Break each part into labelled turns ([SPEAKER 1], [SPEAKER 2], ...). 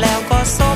[SPEAKER 1] แล้วก็สม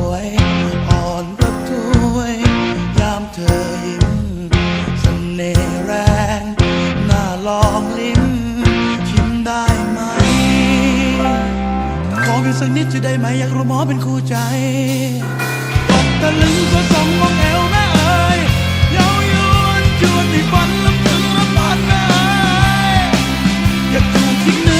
[SPEAKER 2] สักนิดจะได้ไหมอยากรู้หมอเป็นคู่ใจตกตะลึงก็สองมองแอวแม่เอ๋ยเย้ายวนจวนในฝันลำพึงรำพันแม่เอ๋ยอยากถูกทิ้ง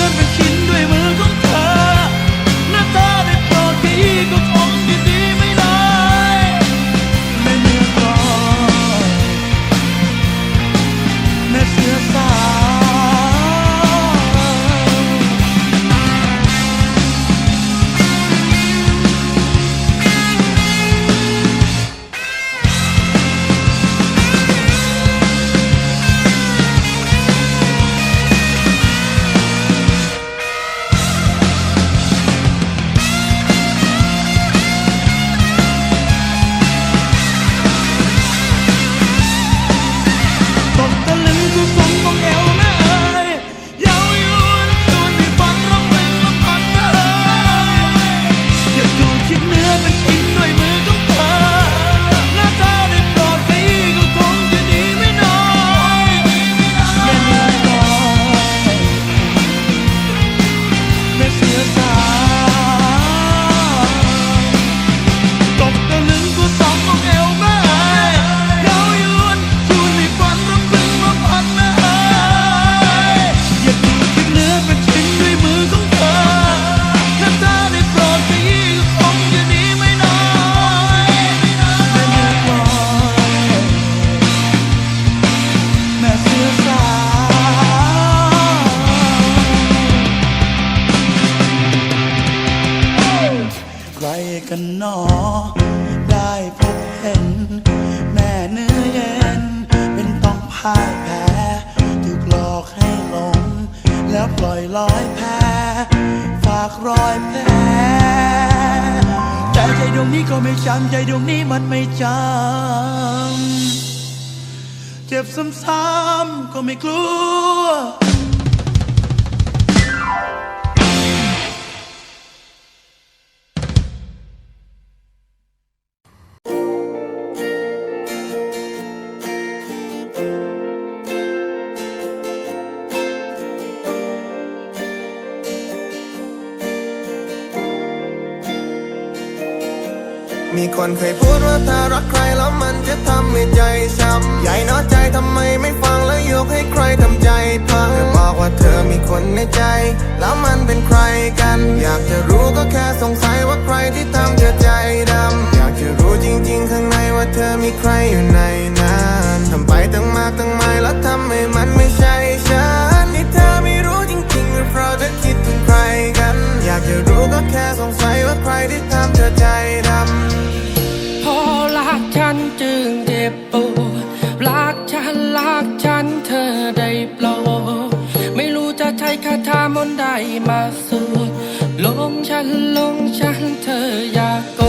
[SPEAKER 2] อยลอยแพ้ฝากรอยแผลแต่ใจดวงนี้ก็ไม่จำใจดวงนี้มันไม่จำเจ็บซ้ำๆก็ไม่กลัว
[SPEAKER 3] มีคนเคยพูดว่าถ้ารักใครแล้วมันจะทำให้ใจช้ำใหญ่น้อใจทำไมไม่ฟังแล้วยกให้ใครทำใจพังเธอบอกว่าเธอมีคนในใจ แล้วมันเป็นใครกัน อยากจะรู้ก็แค่สงสัยว่าใครที่ทำเธอใจดำอยากจะรู้จริง ๆ ข้างในว่าเธอมีใครอยู่ในนั้นทำไปตั้งมากตั้งไม่แล้วทำให้มันไม่ใช่ อยากจะรู้ก็แค่สงสัยว่าใครที่ทำเธอใจดำ
[SPEAKER 4] พอรักฉันจึงเจ็บปวดรักฉันรักฉันเธอได้โปรดไม่รู้จะใช้คาถามนต์ใดมาสวดลงฉันลงฉันเธออยาโก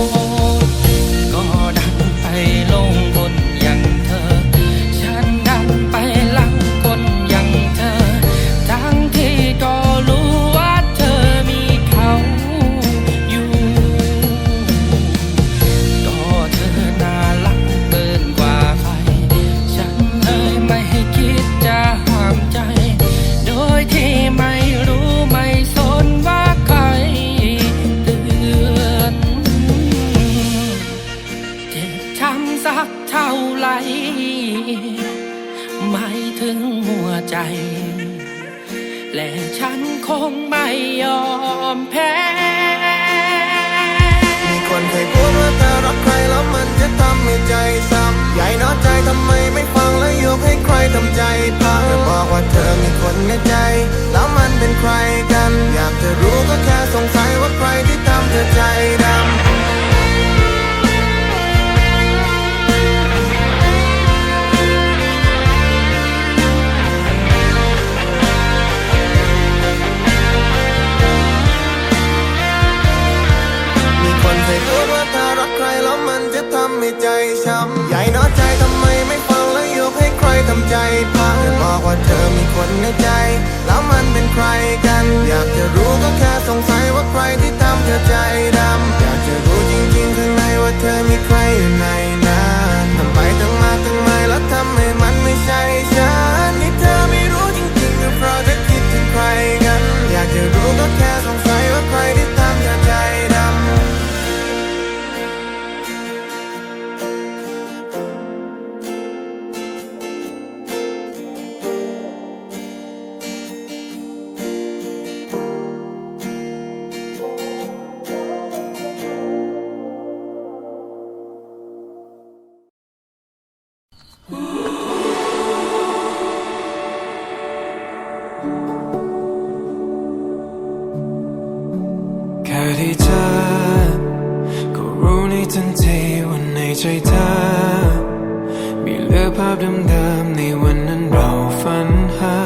[SPEAKER 4] เดิม
[SPEAKER 5] ๆในวันนั้นเราฝันหา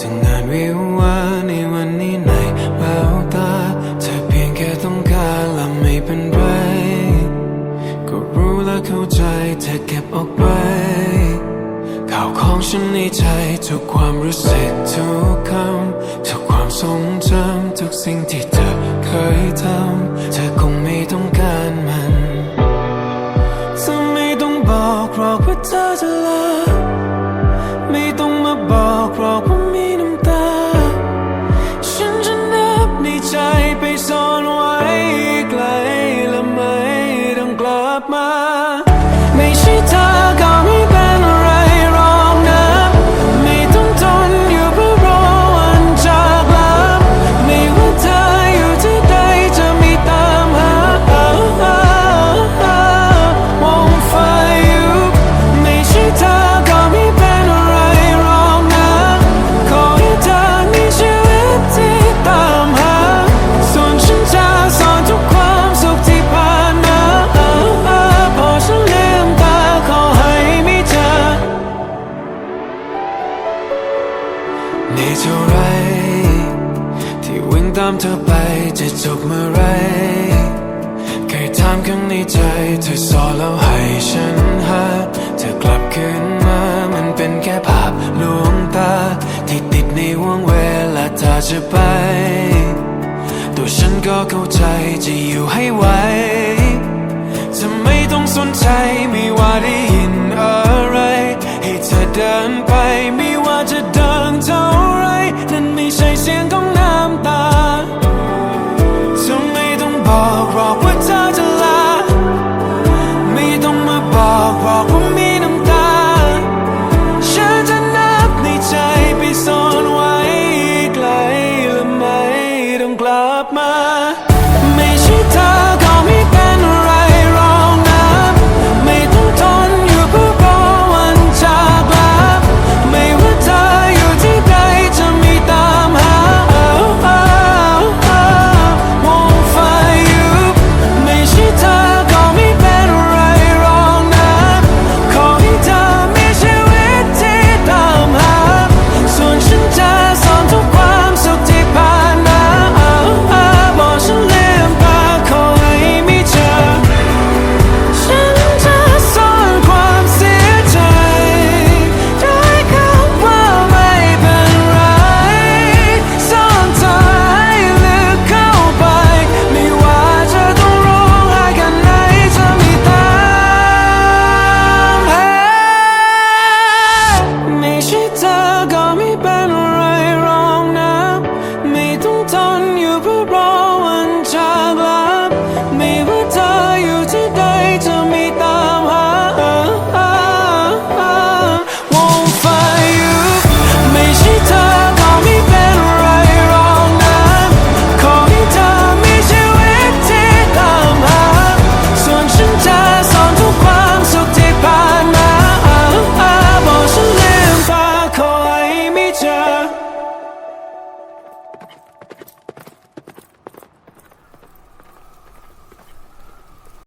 [SPEAKER 5] ถึงงานวิววาในวันนี้ในแววตาเธอเพียงแค่ต้องการและไม่เป็นไร ก็รู้และเข้าใจเธอเก็บออกไว้ข่าวของฉันในใจทุกความรู้สึกทุกคำทุกความทรงจำทุกสิ่งที่เธอเคยทำเธอคงไม่ต้องการมัน หรอกว่าเธอจะลาไม่ต้องมาบอกหรอก จะไป ตัวฉันก็เข้าใจจะอยู่ให้ไหวจะไม่ต้องสนใจไม่ว่าได้ยินอะไร ให้เธอเดินไปไม่ว่าจะเดินเท่าไร นั่นไม่ใช่เสียงของน้ำตาเธอไม่ต้องบอกหรอกว่าเธอจะลา ไม่ต้องมาบอกหรอกว่ามี